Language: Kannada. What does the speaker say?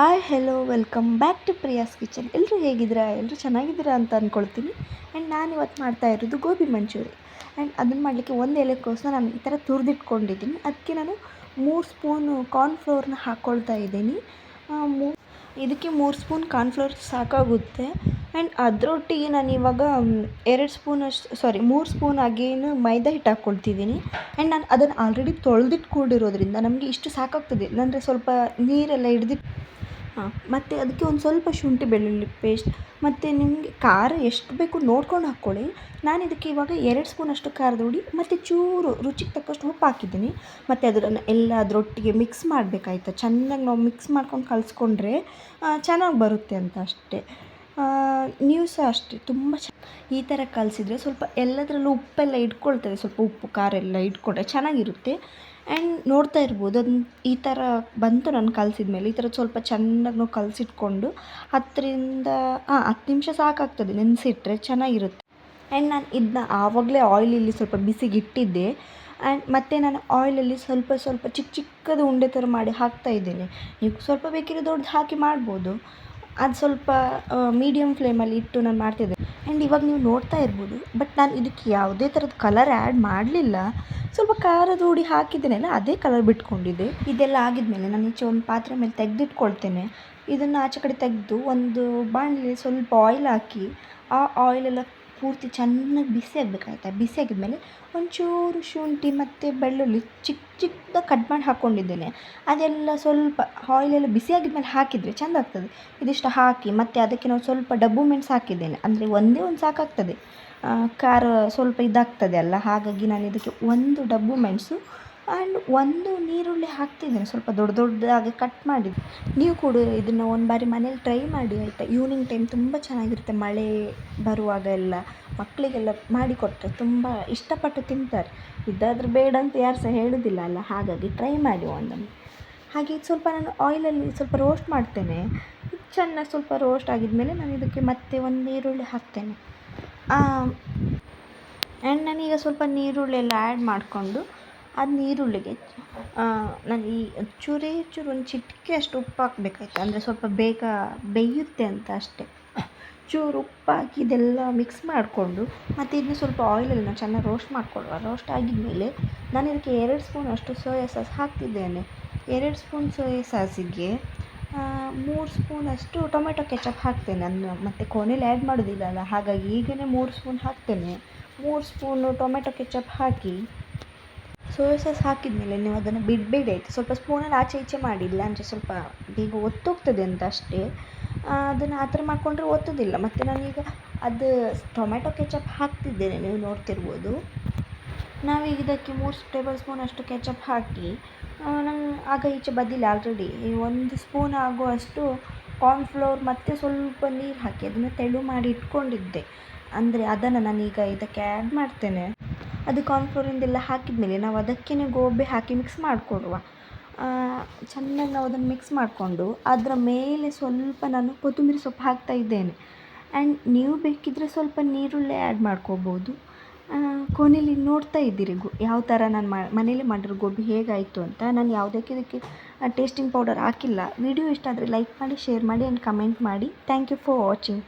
Hi hello welcome back to Priya's kitchen ಎಲ್ಲರೂ ಹೇಗಿದ್ದೀರಾ? ಎಲ್ಲರೂ ಚೆನ್ನಾಗಿದ್ದೀರಾ ಅಂತ ಅಂದ್ಕೊಳ್ತೀನಿ ಆ್ಯಂಡ್ ನಾನು ಇವತ್ತು ಮಾಡ್ತಾ ಇರೋದು ಗೋಬಿ ಮಂಚೂರಿ. ಆ್ಯಂಡ್ ಅದನ್ನು ಮಾಡಲಿಕ್ಕೆ ಒಂದು ಎಲೆಕೋಸನ್ನ ನಾನು ಈ ಥರ ತುರಿದಿಟ್ಕೊಂಡಿದ್ದೀನಿ. ಅದಕ್ಕೆ ನಾನು ಮೂರು ಸ್ಪೂನು ಕಾರ್ನ್ಫ್ಲೋರ್ನ ಹಾಕ್ಕೊಳ್ತಾ ಇದ್ದೀನಿ. ಮೂ, ಇದಕ್ಕೆ ಮೂರು ಸ್ಪೂನ್ ಕಾರ್ನ್ಫ್ಲೋರ್ ಸಾಕಾಗುತ್ತೆ. ಆ್ಯಂಡ್ ಅದರೊಟ್ಟಿಗೆ ನಾನು ಇವಾಗ ಎರಡು ಸ್ಪೂನಷ್ಟು ಸಾರಿ ಮೂರು ಸ್ಪೂನ್ ಆಗೇನು ಮೈದಾ ಹಿಟ್ಟು ಹಾಕ್ಕೊಳ್ತಿದ್ದೀನಿ ಆ್ಯಂಡ್ ನಾನು ಅದನ್ನು ಆಲ್ರೆಡಿ ತೊಳೆದಿಟ್ಕೊಂಡಿರೋದ್ರಿಂದ ನಮಗೆ ಇಷ್ಟು ಸಾಕಾಗ್ತದೆ. ಇಲ್ಲಾಂದರೆ ಸ್ವಲ್ಪ ನೀರೆಲ್ಲ ಹಿಡ್ದಿಟ್ಟು ಹಾಂ. ಮತ್ತು ಅದಕ್ಕೆ ಒಂದು ಸ್ವಲ್ಪ ಶುಂಠಿ ಬೆಳ್ಳುಳ್ಳಿ ಪೇಸ್ಟ್ ಮತ್ತು ನಿಮಗೆ ಖಾರ ಎಷ್ಟು ಬೇಕು ನೋಡ್ಕೊಂಡು ಹಾಕ್ಕೊಳ್ಳಿ. ನಾನು ಇದಕ್ಕೆ ಇವಾಗ ಎರಡು ಸ್ಪೂನಷ್ಟು ಖಾರದ ಹುಡಿ, ಮತ್ತು ಚೂರು ರುಚಿಗೆ ತಕ್ಕಷ್ಟು ಉಪ್ಪು ಹಾಕಿದ್ದೀನಿ. ಮತ್ತು ಅದನ್ನು ಎಲ್ಲ ಅದರೊಟ್ಟಿಗೆ ಮಿಕ್ಸ್ ಮಾಡಬೇಕಾಯ್ತಾ? ಚೆನ್ನಾಗಿ ನಾವು ಮಿಕ್ಸ್ ಮಾಡ್ಕೊಂಡು ಕಲಿಸ್ಕೊಂಡ್ರೆ ಚೆನ್ನಾಗಿ ಬರುತ್ತೆ ಅಂತ ಅಷ್ಟೇ. ನೀವು ಸಹ ಅಷ್ಟೇ. ತುಂಬ ಚ, ಈ ಥರ ಕಲಿಸಿದ್ರೆ ಸ್ವಲ್ಪ ಎಲ್ಲದರಲ್ಲೂ ಉಪ್ಪೆಲ್ಲ ಇಟ್ಕೊಳ್ತದೆ ಸ್ವಲ್ಪ ಉಪ್ಪು, ಖಾರ ಎಲ್ಲ ಇಟ್ಕೊಂಡ್ರೆ ಚೆನ್ನಾಗಿರುತ್ತೆ. ಆ್ಯಂಡ್ ನೋಡ್ತಾ ಇರ್ಬೋದು ಅದನ್ನ ಈ ಥರ ಬಂತು ನಾನು ಕಲಸಿದ ಮೇಲೆ. ಈ ಥರ ಸ್ವಲ್ಪ ಚೆನ್ನಾಗಿ ನಾವು ಕಲಸಿಟ್ಕೊಂಡು ಹತ್ತರಿಂದ, ಹಾಂ, ಹತ್ತು ನಿಮಿಷ ಸಾಕಾಗ್ತದೆ. ನೆನೆಸಿಟ್ರೆ ಚೆನ್ನಾಗಿರುತ್ತೆ. ಆ್ಯಂಡ್ ನಾನು ಇದನ್ನ ಆವಾಗಲೇ ಆಯಿಲಲ್ಲಿ ಸ್ವಲ್ಪ ಬಿಸಿಗಿಟ್ಟಿದ್ದೆ. ಆ್ಯಂಡ್ ಮತ್ತು ನಾನು ಆಯಿಲಲ್ಲಿ ಸ್ವಲ್ಪ ಸ್ವಲ್ಪ ಚಿಕ್ಕ ಚಿಕ್ಕದು ಉಂಡೆ ಥರ ಮಾಡಿ ಹಾಕ್ತಾ ಇದ್ದೇನೆ. ನೀವು ಸ್ವಲ್ಪ ಬೇಕಿದ್ರೆ ದೊಡ್ಡದು ಹಾಕಿ ಮಾಡ್ಬೋದು. ಅದು ಸ್ವಲ್ಪ ಮೀಡಿಯಮ್ ಫ್ಲೇಮಲ್ಲಿ ಇಟ್ಟು ನಾನು ಮಾಡ್ತಿದ್ದೆ. ಆ್ಯಂಡ್ ಇವಾಗ ನೀವು ನೋಡ್ತಾ ಇರ್ಬೋದು ಬಟ್ ನಾನು ಇದಕ್ಕೆ ಯಾವುದೇ ಥರದ ಕಲರ್ ಆ್ಯಡ್ ಮಾಡಲಿಲ್ಲ. ಸ್ವಲ್ಪ ಖಾರದ ಹುಡಿ ಹಾಕಿದ್ದೇನೆ ಅದೇ ಕಲರ್ ಬಿಟ್ಕೊಂಡಿದ್ದೆ ಇದೆಲ್ಲ ಆಗಿದ್ಮೇಲೆ ನಾನು ಈಚೆ ಒಂದು ಪಾತ್ರೆ ಮೇಲೆ ತೆಗೆದಿಟ್ಕೊಳ್ತೇನೆ. ಇದನ್ನು ಆಚೆ ಕಡೆ ತೆಗೆದು ಒಂದು ಬಾಣಲಿ ಸ್ವಲ್ಪ ಆಯಿಲ್ ಹಾಕಿ, ಆ ಆಯಿಲೆಲ್ಲ ಪೂರ್ತಿ ಚೆನ್ನಾಗಿ ಬಿಸಿ ಆಗಬೇಕಾಯ್ತಾ ಬಿಸಿ ಆಗಿದ್ಮೇಲೆ ಒಂಚೂರು ಶುಂಠಿ ಮತ್ತು ಬೆಳ್ಳುಳ್ಳಿ ಚಿಕ್ಕ ಚಿಕ್ಕದ ಕಟ್ ಮಾಡಿ ಹಾಕ್ಕೊಂಡಿದ್ದೇನೆ ಅದೆಲ್ಲ ಸ್ವಲ್ಪ ಆಯಿಲೆಲ್ಲ ಬಿಸಿ ಆಗಿದ್ಮೇಲೆ ಹಾಕಿದರೆ ಚೆಂದ ಆಗ್ತದೆ. ಇದಿಷ್ಟು ಹಾಕಿ ಮತ್ತು ಅದಕ್ಕೆ ನಾವು ಸ್ವಲ್ಪ ಡಬ್ಬು ಮೆಣಸು ಹಾಕಿದ್ದೇನೆ. ಅಂದರೆ ಒಂದೇ ಒಂದು ಸಾಕಾಗ್ತದೆ. ಖಾರ ಸ್ವಲ್ಪ ಇದಾಗ್ತದೆ ಅಲ್ಲ? ಹಾಗಾಗಿ ನಾನು ಇದಕ್ಕೆ ಒಂದು ಡಬ್ಬು ಮೆಣಸು ಆ್ಯಂಡ್ ಒಂದು ನೀರುಳ್ಳಿ ಹಾಕ್ತಿದ್ದೀನಿ ಸ್ವಲ್ಪ ದೊಡ್ಡ ದೊಡ್ಡದಾಗಿ ಕಟ್ ಮಾಡಿದ್ದು ನೀವು ಕೂಡ ಇದನ್ನು ಒಂದು ಬಾರಿ ಮನೇಲಿ ಟ್ರೈ ಮಾಡಿ ಆಯಿತಾ? ಈವ್ನಿಂಗ್ ಟೈಮ್ ತುಂಬ ಚೆನ್ನಾಗಿರುತ್ತೆ ಮಳೆ ಬರುವಾಗ ಎಲ್ಲ. ಮಕ್ಕಳಿಗೆಲ್ಲ ಮಾಡಿಕೊಟ್ಟರೆ ತುಂಬ ಇಷ್ಟಪಟ್ಟು ತಿಂತಾರೆ. ಇದಾದರೆ ಬೇಡ ಅಂತ ಯಾರು ಸಹ ಹೇಳೋದಿಲ್ಲ ಅಲ್ಲ? ಹಾಗಾಗಿ ಟ್ರೈ ಮಾಡಿ ಒಂದೊಮ್ಮೆ. ಹಾಗೆ ಇದು ಸ್ವಲ್ಪ ನಾನು ಆಯಿಲಲ್ಲಿ ಸ್ವಲ್ಪ ರೋಸ್ಟ್ ಮಾಡ್ತೇನೆ. ಚೆನ್ನಾಗಿ ಸ್ವಲ್ಪ ರೋಸ್ಟ್ ಆಗಿದ್ಮೇಲೆ ನಾನು ಇದಕ್ಕೆ ಮತ್ತೆ ಒಂದು ಈರುಳ್ಳಿ ಹಾಕ್ತೇನೆ. ಆ್ಯಂಡ್ ನಾನೀಗ ಸ್ವಲ್ಪ ನೀರುಳ್ಳಿ ಎಲ್ಲ ಆ್ಯಡ್ ಮಾಡಿಕೊಂಡು ಅದು ಈರುಳ್ಳಿಗೆ ನಾನು ಈ ಚೂರೇ ಚೂರು ಒಂದು ಚಿಟಿಕೆ ಅಷ್ಟು ಉಪ್ಪು ಹಾಕ್ಬೇಕಾಯ್ತು. ಅಂದರೆ ಸ್ವಲ್ಪ ಬೇಗ ಬೇಯುತ್ತೆ ಅಂತ ಅಷ್ಟೇ. ಚೂರು ಉಪ್ಪು ಹಾಕಿ ಇದೆಲ್ಲ ಮಿಕ್ಸ್ ಮಾಡಿಕೊಂಡು, ಮತ್ತು ಇದನ್ನ ಸ್ವಲ್ಪ ಆಯಿಲಲ್ಲಿ ನಾವು ಚೆನ್ನಾಗಿ ರೋಸ್ಟ್ ಮಾಡಿಕೊಳ್ಳುವ. ರೋಸ್ಟ್ ಆಗಿದ್ಮೇಲೆ ನಾನು ಇದಕ್ಕೆ ಎರಡು ಸ್ಪೂನ್ ಅಷ್ಟು ಸೋಯಾ ಸಾಸ್ ಹಾಕ್ತಿದ್ದೇನೆ. ಎರಡು ಸ್ಪೂನ್ ಸೋಯಾ ಸಾಸಿಗೆ ಮೂರು ಸ್ಪೂನ್ ಅಷ್ಟು ಟೊಮೆಟೊ ಕೆಚಪ್ ಹಾಕ್ತೇನೆ. ನಾನು ಮತ್ತು ಕೊನೆಯಲ್ಲಿ ಆ್ಯಡ್ ಮಾಡೋದಿಲ್ಲಲ್ಲ ಹಾಗಾಗಿ ಈಗಲೇ ಮೂರು ಸ್ಪೂನ್ ಹಾಕ್ತೇನೆ. ಮೂರು ಸ್ಪೂನು ಟೊಮೆಟೊ ಕೆಚಪ್ ಹಾಕಿ ಸೋಯಾ ಸಾಸ್ ಹಾಕಿದ್ಮೇಲೆ ನೀವು ಅದನ್ನು ಬಿಡಬೇಡಿ ಆಯಿತು ಸ್ವಲ್ಪ ಸ್ಪೂನಲ್ಲಿ ಆಚೆ ಈಚೆ ಮಾಡಿ ಇಲ್ಲಾಂದರೆ ಸ್ವಲ್ಪ ಬೇಗ ಒತ್ತೋಗ್ತದೆ ಅಂತ ಅಷ್ಟೇ. ಅದನ್ನು ಆ ಥರ ಮಾಡಿಕೊಂಡ್ರೆ ಒತ್ತೋದಿಲ್ಲ. ಮತ್ತು ನಾನೀಗ ಅದು ಟೊಮೆಟೊ ಕೆಚಪ್ ಹಾಕ್ತಿದ್ದೇನೆ, ನೀವು ನೋಡ್ತಿರ್ಬೋದು. ನಾವೀಗ ಇದಕ್ಕೆ ಮೂರು ಟೇಬಲ್ ಸ್ಪೂನ್ ಅಷ್ಟು ಕೆಚಪ್ ಹಾಕಿ ನಂಗೆ ಆಗ ಈಚೆ ಬದಿಲ್ಲ ಆಲ್ರೆಡಿ ಒಂದು ಸ್ಪೂನ್ ಆಗುವಷ್ಟು ಕಾರ್ನ್ಫ್ಲೋರ್ ಮತ್ತು ಸ್ವಲ್ಪ ನೀರು ಹಾಕಿ, ಅದನ್ನು ತೆಳು ಮಾಡಿ ಇಟ್ಕೊಂಡಿದ್ದೆ. ಅಂದರೆ ಅದನ್ನು ನಾನೀಗ ಇದಕ್ಕೆ ಆ್ಯಡ್ ಮಾಡ್ತೇನೆ. ಅದು ಕಾರ್ನ್ಫ್ಲೋರಿಂದೆಲ್ಲ ಹಾಕಿದ್ಮೇಲೆ ನಾವು ಅದಕ್ಕೇ ಗೋಬಿ ಹಾಕಿ ಮಿಕ್ಸ್ ಮಾಡಿಕೊಡುವ. ಚೆನ್ನಾಗಿ ನಾವು ಅದನ್ನು ಮಿಕ್ಸ್ ಮಾಡಿಕೊಂಡು ಅದರ ಮೇಲೆ ಸ್ವಲ್ಪ ನಾನು ಕೊತ್ತಂಬರಿ ಸೊಪ್ಪು ಹಾಕ್ತಾ ಇದ್ದೇನೆ. ಆ್ಯಂಡ್ ನೀವು ಬೇಕಿದ್ದರೆ ಸ್ವಲ್ಪ ನೀರುಳ್ಳಿ ಆ್ಯಡ್ ಮಾಡ್ಕೋಬೋದು. ಕೊನೆಯಲ್ಲಿ ನೋಡ್ತಾ ಇದ್ದೀರಿ ಗೋ, ಯಾವ ಥರ ನಾನು ಮನೇಲಿ ಮಾಡಿರೋ ಗೋಬಿ ಹೇಗಾಯಿತು ಅಂತ. ನಾನು ಯಾವುದಕ್ಕೆ ಇದಕ್ಕೆ ಟೇಸ್ಟಿಂಗ್ ಪೌಡರ್ ಹಾಕಿಲ್ಲ. ವಿಡಿಯೋ ಇಷ್ಟ ಆದರೆ ಲೈಕ್ ಮಾಡಿ ಶೇರ್ ಮಾಡಿ ಆ್ಯಂಡ್ ಕಮೆಂಟ್ ಮಾಡಿ. Thank you for watching